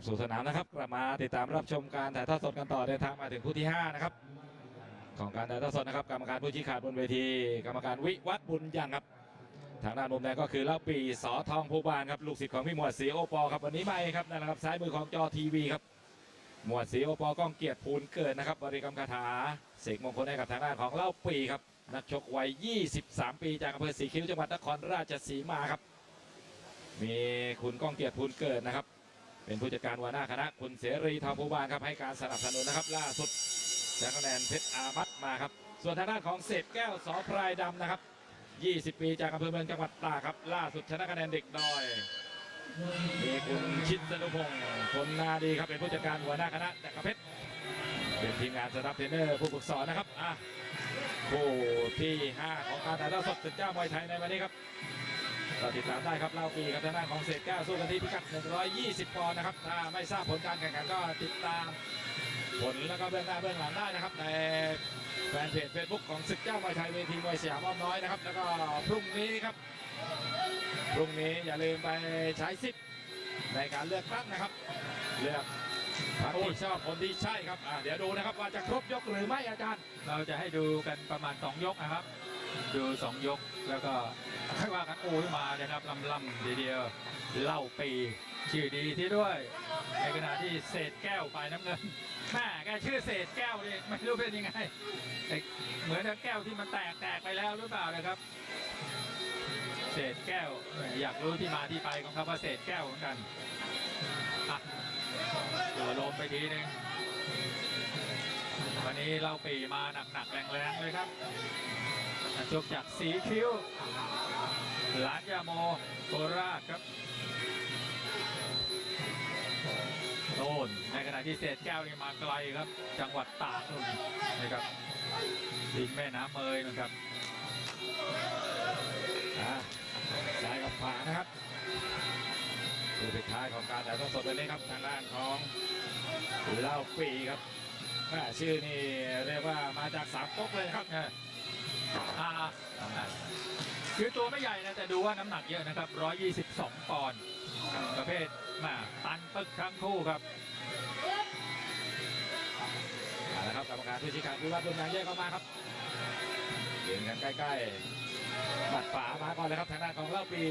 บสู่สนามนะครับกลับมาติดตามรับชมการถ่ายทอดสดกันต่อเดินทางมาถึงคู่ที่5นะครับของการถ่ายทอดสดนะครับกรรมการผู้ชี้ขาดบนเวที กรรมการวิวัฒน์บุญยังครับ ทางด้านมุมแดงก็คือเล่าปีสอทองภูบานครับลูกศิษย์ของพี่หมวดศรีโอปอครับวันนี้ไม่ครับนั่นแหละครับซ้ายมือของจอทีวีครับหมวดศรีโอปอก้องเกียรติภูลเกิดนะครับบริกรรมคาถาเสกมงคลให้กับทางด้านของเล่าปีครับนักชกวัย 23 ปีจากอำเภอศรีคิ้วจังหวัดนครราชสีมาครับ มีคุณก้องเกียรติภูลเกิดนะครับ เป็นผู้จัดการหัวหน้าคณะคุณเสรีทองภูบานครับให้การสนับสนุนนะครับ ล่าสุดชนะคะแนนเพชรอามัดมาครับ ส่วนทางด้านของเศษแก้วสอพรายดำนะครับ 20 ปีจากอำเภอเมืองจังหวัดตากครับ ล่าสุดชนะคะแนนเด็กดอยมีคุณชิดสนุพงศ์พลนาดีครับเป็นผู้จัดการหัวหน้าคณะจักรเพชรเป็นทีมงานสตาฟเทรนเนอร์ผู้ฝึกสอนนะครับอะผู้ที่ 5 ของการถ่ายทอดสดศึกเจ้ามวยไทยในวันนี้ครับ ก็ติดตามได้ครับเล่าปีกับทางด้านของเศษแก้วสู้กันที่พิกัด 120 ปอนด์นะครับ ถ้าไม่ทราบผลการแข่งขันก็ติดตามผลแล้วก็เบื้องหน้าเบื้องหลังได้นะครับในแฟนเพจ Facebook ของศึกเจ้ามวยไทยเวทีมวยสยามอ้อมน้อยนะครับ แล้วก็พรุ่งนี้ครับ พรุ่งนี้อย่าลืมไปใช้สิทธิ์ในการเลือกตั้งนะครับ เลือกพรรคที่ชอบคนที่ใช่ครับอะเดี๋ยวดูนะครับว่าจะครบยกหรือไม่อาจารย์ เราจะให้ดูกันประมาณ 2 ยกนะครับ ดู2ยกแล้วก็ค่อยว่ากันโอ้ยมาเลยครับลำลำเดียวเล่าปีชื่อดีที่ด้วย ในขณะที่เศษแก้วไปน้ำเงินแม่แกชื่อเศษแก้วนี่ไม่รู้เป็นยังไงเหมือนแก้วที่มันแตกแตกไปแล้วหรือเปล่านะครับ เศษแก้วอยากรู้ที่มาที่ไปของคำว่าเศษแก้วเหมือนกันอะตัวลมไปทีนึงวันนี้เราปีมาหนักๆแรงๆเลยครับ นักชกจากสีคิ้วหลานยาโมโคราชครับโนนในขณะที่เศษแก้วนี่มาไกลครับ จังหวัดตากนู่นนะครับดินแม่น้ำเมยนะครับอะซ้ายกับขวานะครับดูปิดท้ายของการถ่ายทอดสดวันนี้ครับทางด้านของเล่าปีครับชื่อนี่เรียกว่ามาจากสามก๊กเลยครับ อ่าคือตัวไม่ใหญ่นะแต่ดูว่าน้ำหนักเยอะนะครับ 122 ปอนด์ประเภทมาตันตึกทั้งคู่ครับเอาละครับกรรมการผู้ชี้ขาดวิวัฒน์บุญนางแยกเข้ามาครับเดินกันใกล้ๆหมัดฝามาก่อนเลยครับทางด้านของเล่าปี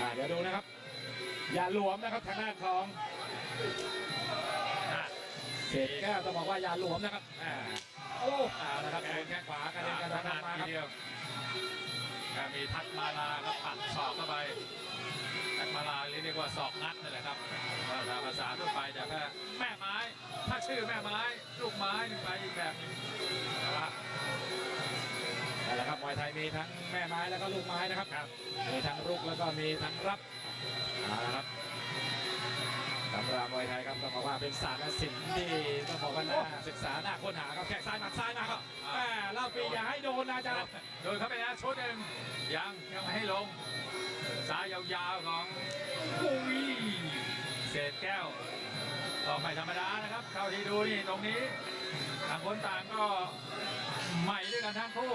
อ่าเดี๋ยวดูนะครับ อย่าหลวมนะครับทางด้านของ เศษแก้วต้องบอกว่าอย่าหลวมนะครับอ่าโอ้เอาละครับโดนแข้งขวากระเด็นกระขดานนาดมาทีครับเดียวก็มีทักมาลาครับปักศอกเข้าไปทักมาลาเรียกว่าศอกงัดนั่นแหละครับภาษาภาษาทั่วไปแต่แค่แม่ไม้ ถ้าชื่อแม่ไม้ ลูกไม้นี่ไปอีกแบบหนึงนะครับนั่นแหละครับมวยไทยมีทั้งแม่ไม้แล้วก็ลูกไม้นะครับ มีทั้งรุกแล้วก็มีทั้งรับเอาละครับ ตำรามวยไทยครับต้องบอกว่าเป็นศาสตร์และศิลป์ที่ต้องบอกว่าน่าศึกษาน่าค้นหาครับแข้งซ้ายหมัดซ้ายมาครับแม่เล่าปีอย่าให้โดนนะอาจารย์โดนเข้าไปแล้วชุดหนึ่งยังยังไม่ให้ลงซ้ายยาวๆของอุ้ยเศษแก้วก็ไม่ธรรมดานะครับ เข้าที่ดูนี่ตรงนี้ต่างคนต่างก็ใหม่ด้วยกันทั้งคู่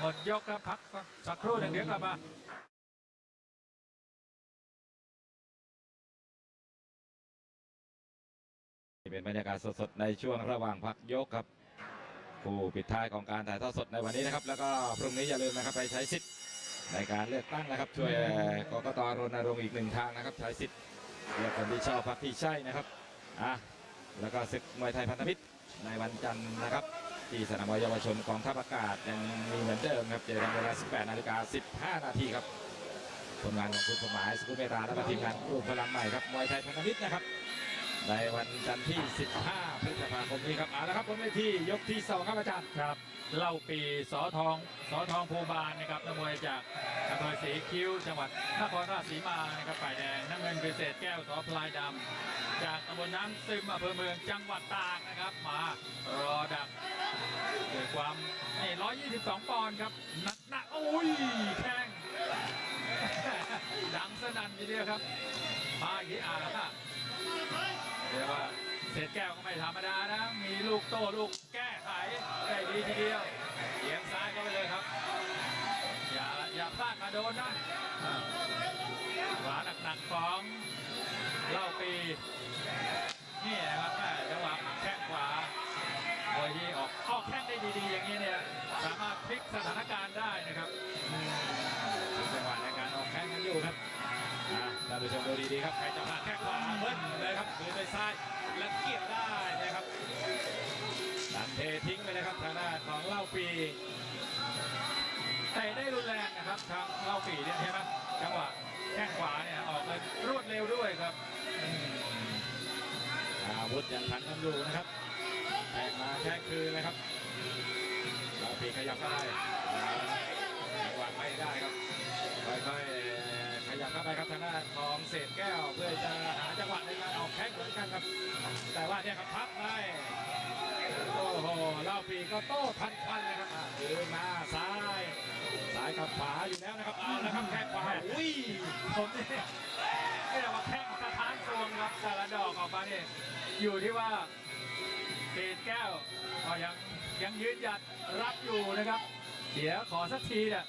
หมดยกครับพักสักครู่หนึ่งเดี๋ยวกลับมา เป็นบรรยากาศสดๆในช่วงระหว่างพักยกครับผู้ปิดท้ายของการถ่ายทอดสดในวันนี้นะครับ แล้วก็พรุ่งนี้อย่าลืมนะครับไปใช้สิทธิ์ในการเลือกตั้งนะครับ ช่วยกกตรณรงค์อีกหนึ่งทางนะครับ ใช้สิทธิ์เลือกคนที่ชอบพรรคที่ใช่นะครับอะแล้วก็ศึกมวยไทยพันธมิตรในวันจันทร์นะครับ ที่สนามมวยเยาวชนกองทัพอากาศยังมีเหมือนเดิมครับเจอกันเวลา 18นาฬิกา15 นาทีครับผลงานของคุณสมหมายสุขุมเมตตาและทีมงานกลุ่มพลังใหม่ครับมวยไทยพันธมิตรนะครับ ในวันจันทร์ที่ 15 พฤษภาคมนี้ครับเอาละครับบนเวทียกที่2ครับอาจารย์ครับเล่าปีสอทองสอทองภูบาลนะครับนักมวยจากอำเภอศรีคิ้ว จังหวัดนครราชสีมานะครับฝ่ายแดงน้ำเงินเป็นเศษแก้วสอพลายดำจากตำบลน้ำซึมอำเภอเมืองจังหวัดตากนะครับ มารอดักด้วยความนี่122 ปอนด์ครับหนักหนักๆโอ้ยแข้งดังสนั่นทีเดียวครับมาอีกทีอ่านแล้วค่ะเรียกว่าเศษแก้วก็ไม่ธรรมดานะ มีลูกโต้ลูกแก้ไขได้ดีทีเดียวเอียงซ้ายเข้าไปเลยครับ อย่าอย่าพลาดมาโดนนะอ่าขวาหนักๆของเล่าปี นี่นะครับแม่จังหวะ เททิ้งไปเลยครับทางด้านของเล่าปีเตะได้รุนแรงนะครับทางเล่าปีเนี่ยใช่ไหมจังหวะแข้งขวาเนี่ยออกเลยรวดเร็วด้วยครับอาวุธยังทันกันอยู่นะครับแทงมาแทงคืนเลยครับเล่าปีขยับเข้าไปจังหวะไม่ได้ครับค่อยๆขยับเข้าไปครับทางด้านของเศษแก้วเพื่อจะหาจังหวะในการออกแข้งเหมือนกันครับ แต่ว่าเนี่ยครับพับได้โอ้โห เล่าปีก็โต้ทันควันเลยครับอะยืนมาซ้ายซ้ายกับขวาอยู่แล้วนะครับเอาแล้วครับแข้งขวาอุ้ยผมนี่ไม่ได้ว่าแข้งสะท้านทรวงครับแต่ละดอกออกมาเนี่ยอยู่ที่ว่าเศษแก้วก็ยังยังยืนหยัดรับอยู่นะครับ เดี๋ยวขอสักทีเนี่ย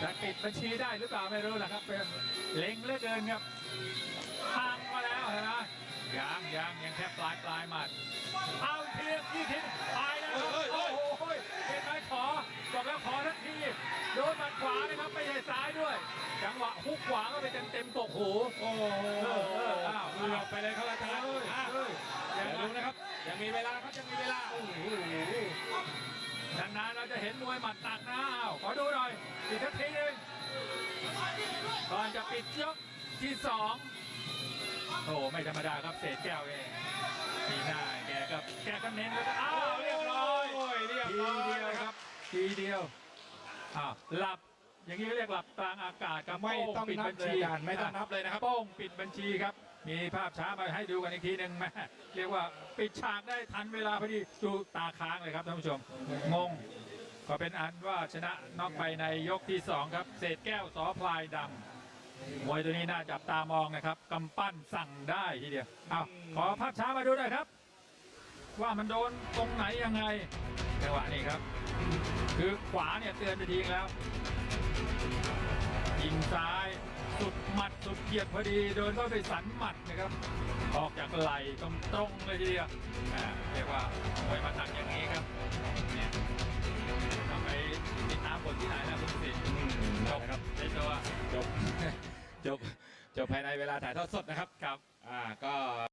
จะปิดบัญชีได้หรือเปล่าไม่รู้นะครับเป็นเล็งเหลือเกินครับห่างมาแล้วเห็นไหมยังยังยังแค่ปลายปลายหมัดเอาอีกทีอีกทีไโดนหมัดขวานะครับไม่ใช่ซ้ายด้วย จังหวะฮุกขวาก็ไปเต็มเต็มๆกกหูโอ้โหเออเอออ้าวเกือบไปเลยครับอาจารย์เอ้ยอะเอ้ยเดี๋ยวดูนะครับยังมีเวลาครับยังมีเวลาโอ้โหนานๆเราจะเห็นมวยหมัดตักนะอ้าวขอดูหน่อยอีกสักทีหนึงก่อนจะปิดยกที่สองโอ้โหไม่ธรรมดาครับเศษแก้วเองทีหน้าแกก็แกก็เน้นแล้วก็อ้าวเรียบร้อยโอ้ยเรียบทีร้อยเดียวครับทีเดียว อ้าวหลับอย่างนี้เรียกหลับกลางอากาศครับไม่ต้องปิดนับับญเลยชีกันไม่ต้องนับเลยนะครับ โป้งปิดบัญชีครับ มีภาพช้ามาให้ดูกันอีกทีหนึ่งแม่เรียกว่าปิดฉากได้ทันเวลาพอดีดูตาค้างเลยครับท่านผู้ชมงงก็เป็นอันว่าชนะน็อกไปในยกที่สองครับ เศษแก้วสอพลายดำมวยตัวนี้น่าจับตามองนะครับกำปั้นสั่งได้ทีเดียวเอาขอภาพช้ามาดูหน่อยครับ ว่ามันโดนตรงไหนยังไงจังหวะนี้ครับ คือขวาเนี่ยเตือนไปทีแล้วยิงซ้ายสุดหมัดสุดเหยียดพอดีโดนก็ไปสันหมัดนะครับ ออกจากไหล่ตรงตรงๆเลยทีเดียวอ่าเรียกว่ามวยมันหนักอย่างนี้ครับเนี่ยต้องไปติดตามผลที่ไหนนะคุณสิทธิ์อืมจจบบครับในตัวจบจบจบภายในเวลาถ่ายทอดสดนะครับครับอ่าก็